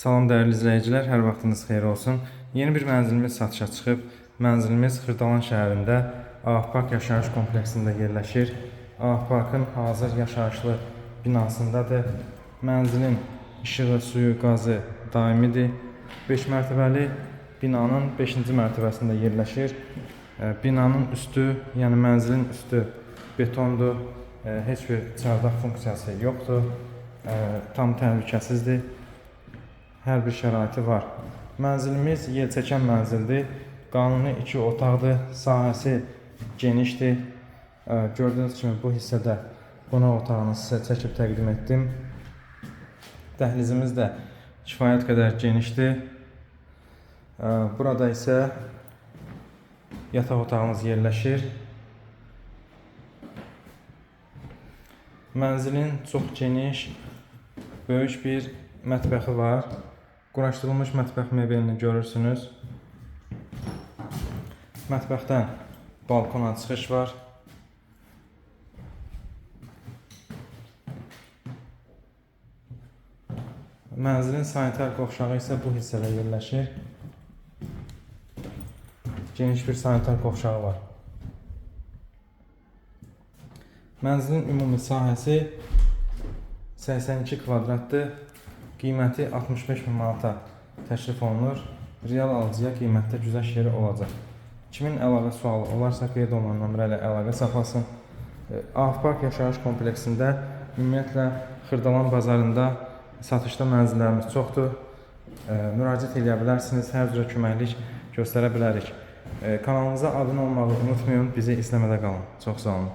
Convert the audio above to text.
Salam dəyərli izləyicilər, hər vaxtınız xeyir olsun. Yeni bir mənzilimiz satışa çıxıb. Mənzilimiz Xırdalan şəhərində AF Park yaşayış kompleksində yerləşir. AF Parkın hazır yaşayışlı binasındadır. Mənzilin işığı, suyu, qazı daimidir. 5 mərtəbəli binanın 5-ci mərtəbəsində yerləşir. E, Binanın üstü, yəni mənzilin üstü betondur. E, Heç bir çardaq funksiyası yoxdur. E, Tam təhlükəsizdir. Hər bir şəraiti var. Mənzilimiz yelçəkən mənzildir. Qanuni 2 otaqdır. Sahəsi genişdir. Gördüyünüz kimi bu hissədə qonaq otağını sizə çəkib təqdim etdim. Dəhlizimiz də kifayət qədər genişdir. Burada isə yataq otağımız yerləşir. Mənzilin çox geniş, böyük bir mətbəxi var. Quraşdırılmış mətbəx mebelini görürsünüz. Mətbəxdən balkona çıxış var. Mənzilin sanitar qovşağı isə bu hissədə yerləşir. Geniş bir sanitar qovşağı var. Mənzilin ümumi sahəsi 82 kvadratdır. Qiyməti 65 min manata təklif olunur. Real alıcıya qiymətdə güzəşt yeri olacaq. Kimin əlavə sualı olarsa qeyd olunan nömrə ilə əlaqə saxlasın. E, AF Park yaşayış kompleksində ümumiyyətlə Xırdalan bazarında satışda mənzillərimiz çoxdur. E, Müraciət edə bilərsiniz. Hər cürə köməklik göstərə bilərik. E, Kanalımıza abunə olmağı unutmayın. Bizi izləmədə qalın. Çox sağ olun.